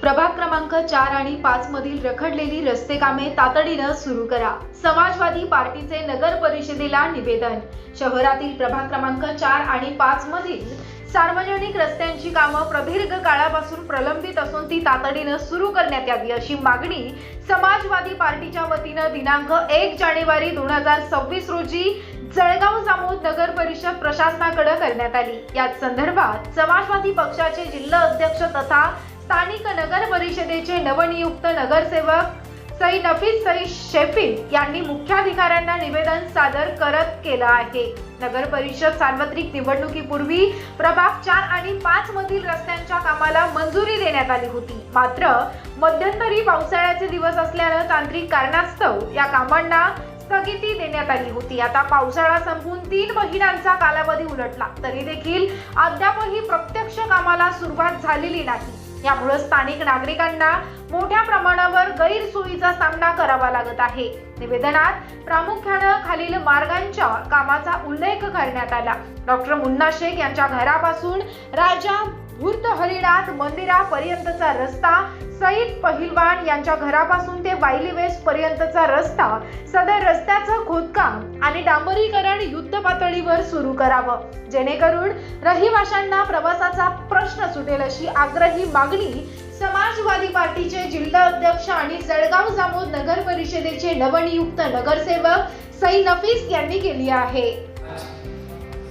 प्रभाग क्रमांक चार आणि पाच मधील रखडलेली रस्ते कामे तातडीनं सुरू करा. समाजवादी पार्टीचे नगर परिषदेला निवेदन. शहरातील प्रभाग क्रमांक चार आणि पाच मधील सार्वजनिक रस्त्यांची कामं प्रदीर्घ काळापासून प्रलंबित असून ती तातडीनं सुरू करण्यात यावी अशी मागणी समाजवादी पार्टीच्या वतीनं दिनांक एक जानेवारी दोन हजार सव्वीस रोजी जळगाव जामोद नगर परिषद प्रशासनाकडे करण्यात आली. याच संदर्भात समाजवादी पक्षाचे जिल्हा अध्यक्ष तथा स्थानिक नगर परिषदेचे नवनियुक्त नगरसेवक सई नफीस सई शेफी यांनी मुख्याधिकाऱ्यांना निवेदन सादर करत केलं आहे. नगर परिषद सार्वत्रिक निवडणुकीपूर्वी प्रभाग चार आणि पाच मधील रस्त्यांच्या कामाला मंजुरी देण्यात आली होती. मात्र मध्यंतरी पावसाळ्याचे दिवस असल्यानं तांत्रिक कारणास्तव या कामांना स्थगिती देण्यात आली होती. आता पावसाळा संपून तीन महिन्यांचा कालावधी उलटला. तरी देखील अद्यापही प्रत्यक्ष कामाला सुरुवात झालेली नाही. यामुळे स्थानिक नागरिकांना मोठ्या प्रमाणावर गैरसोयीचा सामना करावा लागत आहे. निवेदनात प्रामुख्यानं खालील मार्गांच्या कामाचा उल्लेख करण्यात आला. डॉक्टर मुन्ना शेख यांच्या घरापासून राजा भूर्त हरिनाथ मंदिरापर्यंतचा रस्ता सईद पहिलवान यांच्या घरापासून बायली वायली वेस्ट पर्यंतचा रस्ता सदर रस्त्याचं खोदकाम आणि डांबरीकरण युद्ध पातळीवर सुरू करावं. जेणेकरून रहिवाशांना प्रवासाचा प्रश्न सुटेल अशी आग्रही मागणी समाजवादी पार्टीचे जिल्हा अध्यक्ष आणि जळगाव जामोद नगर परिषदेचे नवनियुक्त नगरसेवक सई नफीस यांनी केली आहे.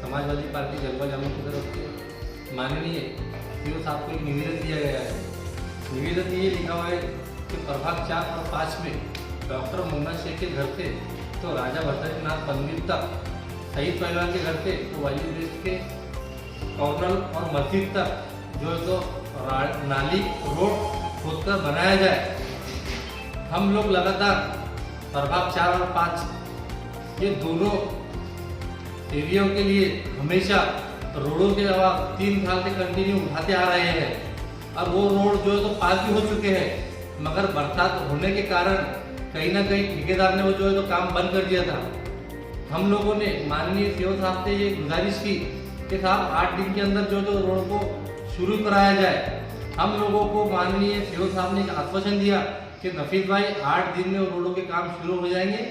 समाजवादी पार्टी जलवा जामुन की तरफ से माननीय साहब को एक निवेदन दिया गया है निवेदन ये लिखा हुआ है कि प्रभाग चार और पाँच में डॉक्टर मुन्ना शेख के घर थे तो राजा भट्टारीनाथ मंदिर तक, शहीद परिवार के घर थे तो वायु वेस्ट के कॉर्नल और मस्जिद तक, जो तो नाली, रोड खोदकर बनाया जाए। हम लोग लगातार प्रभाग चार और पाँच, ये दोनों एरियो के लिए हमेशा रोडों के अलावा तीन साल से कंटिन्यू उठाते आ रहे हैं। और वो रोड जो है तो पास भी हो चुके हैं। मगर बरसात होने के कारण कहीं ना कहीं ठेकेदार ने वो जो है तो काम बंद कर दिया था। हम लोगों ने माननीय सीओ साहब से ये गुजारिश की कि साहब, आठ दिन के अंदर जो है तो रोड को शुरू कराया जाए। हम लोगों को माननीय सीओ साहब ने आश्वासन दिया कि नफीस भाई, आठ दिन में रोडों के काम शुरू हो जाएँगे।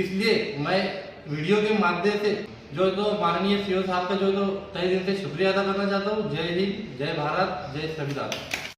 इसलिए मैं वीडियो के माध्यम से जो है तो माननीय सीओ साहब का जो है तो तय दिल से शुक्रिया अदा करना चाहता हूँ। जय हिंद, जय भारत, जय संविधान